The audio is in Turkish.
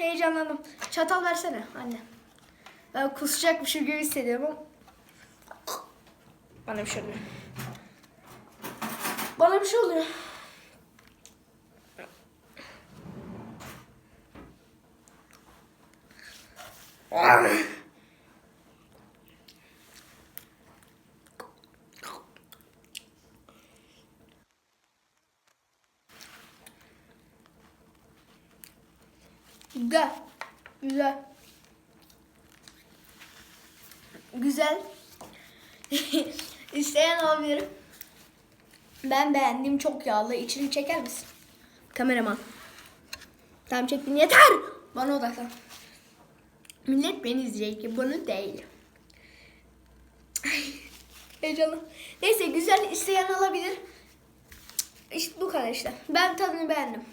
heyecanlandım. Çatal versene anne. Ben kusacakmışım gibi hissediyorum. Bana bir şey oluyor. Bana bir şey oluyor. Güzel. Güzel. Güzel. İsteyen olabilir. Ben beğendim çok yağlı. İçini çeker misin? Kameraman. Tamam çektin yeter. Bana odaklan. Millet beni izleyecek. Bunu değil. Heyecanlı. Neyse güzel isteyen alabilir. İşte bu kadar işte. Ben tadını beğendim.